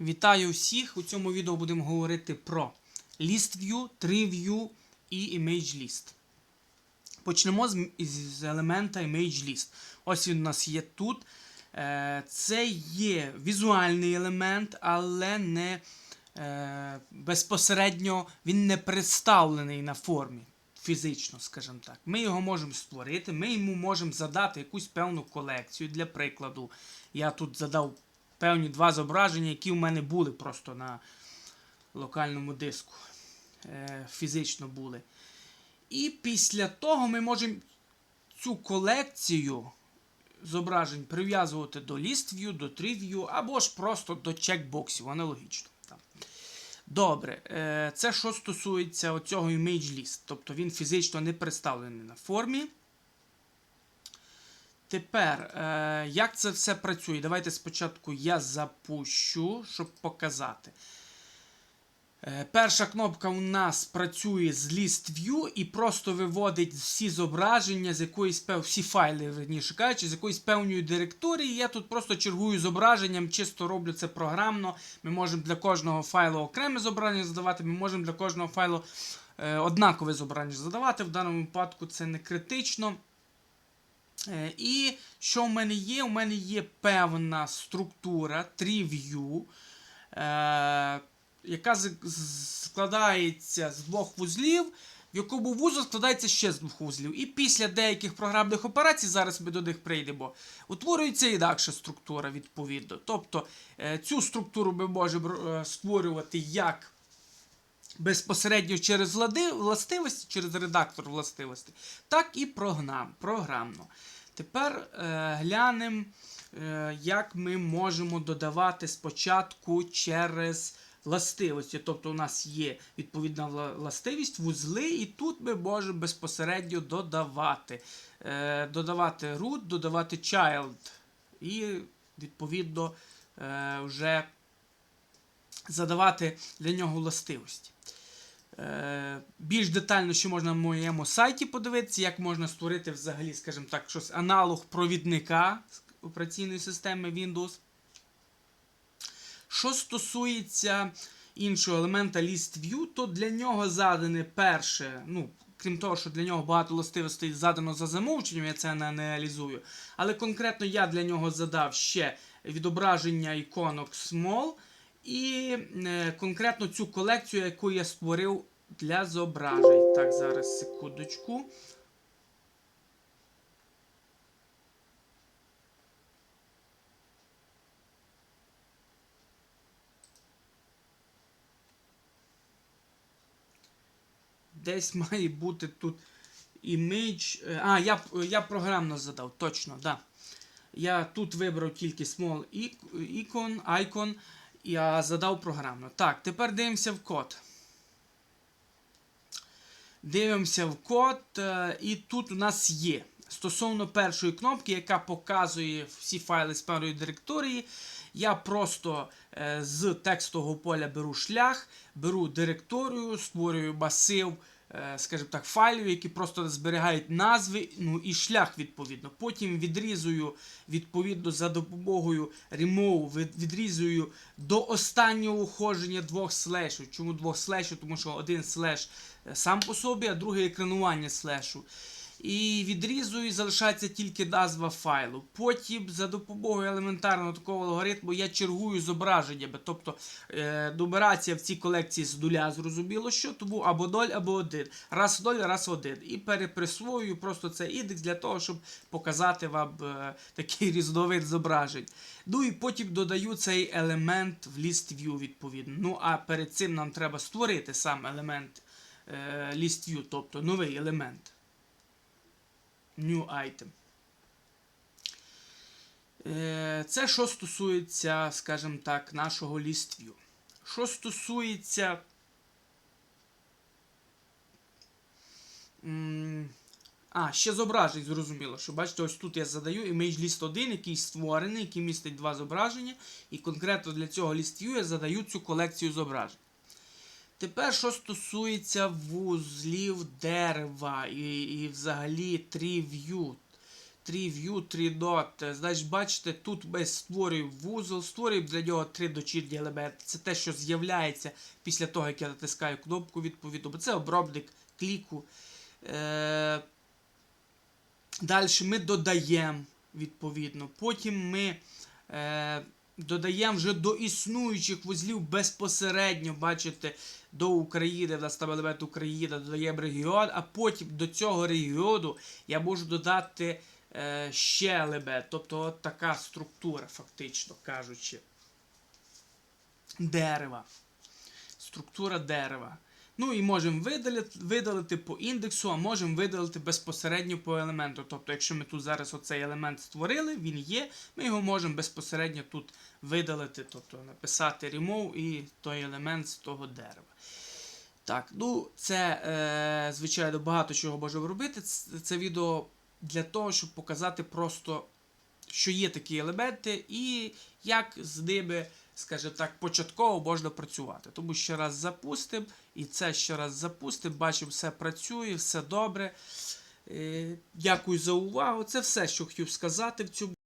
Вітаю всіх! У цьому відео будемо говорити про List View, Tree View і Image List. Почнемо з, з елемента Image List. Ось він у нас є тут. Е, Це є візуальний елемент, але не е, безпосередньо він не представлений на формі. Фізично, скажімо так. Ми його можемо створити, ми йому можемо задати якусь певну колекцію. Для прикладу, я тут задав певні два зображення, які в мене були просто на локальному диску. Е, фізично були. І після того ми можемо цю колекцію зображень прив'язувати до ListView, до TreeView або ж просто до чекбоксів, аналогічно. Добре, е, це що стосується оцього image list, тобто він фізично не представлений на формі. Тепер, е, як це все працює? Давайте спочатку я запущу, щоб показати. Е, Перша кнопка у нас працює з List View і просто виводить всі зображення з якоїсь всі файли, верніше кажучи, з якоїсь певної директорії. Я тут просто чергую зображенням, чисто роблю це програмно. Ми можемо для кожного файлу окреме зображення задавати, ми можемо для кожного файлу е, однакове зображення задавати. В даному випадку це не критично. Е, І що в мене є? У мене є певна структура TreeView, е, яка складається з двох вузлів, в якому вузол складається ще з двох вузлів. І після деяких програмних операцій, зараз ми до них прийдемо, утворюється інакша структура відповідно. Тобто е, цю структуру ми можемо створювати як безпосередньо через властивості, через редактор властивостей, так і програм, програмно. Тепер е, глянемо, е, як ми можемо додавати спочатку через властивості. Тобто у нас є відповідна властивість, вузли, і тут ми можемо безпосередньо додавати. Е, додавати root, додавати child. І відповідно е, вже задавати для нього властивості. Е, більш детально, що можна на моєму сайті подивитися, як можна створити взагалі, скажімо так, щось аналог провідника операційної системи Windows. Що стосується іншого елемента ListView, то для нього задане перше, ну, крім того, що для нього багато властивостей задано за замовченням, я це не аналізую. Але конкретно я для нього задав ще відображення іконок Small і е, конкретно цю колекцію, яку я створив для зображень. Так, зараз секундочку. Десь має бути тут image. е, А, я, я програмно задав, точно, да. Я тут вибрав тільки small ic- icon, icon, я задав програмно. Так, тепер дивимося в код. Дивимося в код, е, і тут у нас є. Стосовно першої кнопки, яка показує всі файли з певної директорії, я просто е, з текстового поля беру шлях, беру директорію, створюю масив, скажімо так, файлів, які просто зберігають назви, ну і шлях відповідно. Потім відрізую відповідно за допомогою remove, відрізую до останнього уходження двох слешів. Чому двох слешів? Тому що один слеш е, сам по собі, а другий екранування слешу. І відрізую, і залишається тільки назва файлу. Потім за допомогою елементарного такого алгоритму я чергую зображеннями. Тобто е, нумерація в цій колекції з нуля, зрозуміло, що тому або 0, або 1. Раз 0, раз 1. І переприсвоюю просто цей індекс для того, щоб показати вам е, такий різновид зображень. Ну і потім додаю цей елемент в list view відповідно. Ну а перед цим нам треба створити сам елемент е, list view, тобто новий елемент. New item. Е, Це що стосується, скажімо так, нашого view. Що стосується. А, ще зображень, зрозуміло, що бачите, ось тут я задаю image list 1, який створений, який містить два зображення, і конкретно для цього list я задаю цю колекцію зображень. Тепер, що стосується вузлів дерева і, і взагалі tree view. 3 view, 3 dot. Значить, бачите, тут ми створюємо вузол, створюємо для нього три дочірні елементи. Це те, що з'являється після того, як я натискаю кнопку відповідно. Бо це обробник кліку. Е- Далі ми додаємо відповідно. Потім ми е, додаємо вже до існуючих вузлів безпосередньо, бачите, до України, в нас там елемент Україна, додаємо регіон, а потім до цього регіону я можу додати е, ще елемент. Тобто от така структура, фактично кажучи. Дерева. Структура дерева. Ну і можемо видалити, видалити по індексу, а можемо видалити безпосередньо по елементу. Тобто, якщо ми тут зараз оцей елемент створили, він є, ми його можемо безпосередньо тут видалити, тобто написати remove і той елемент з того дерева. Так, ну це, е, звичайно, багато чого можемо робити. Це, це відео для того, щоб показати просто, що є такі елементи, і як з ними, скажімо так, початково можна працювати. Тому ще раз запустимо, і це ще раз запустимо, бачимо, все працює, все добре. Е, Дякую за увагу. Це все, що хотів сказати в цьому.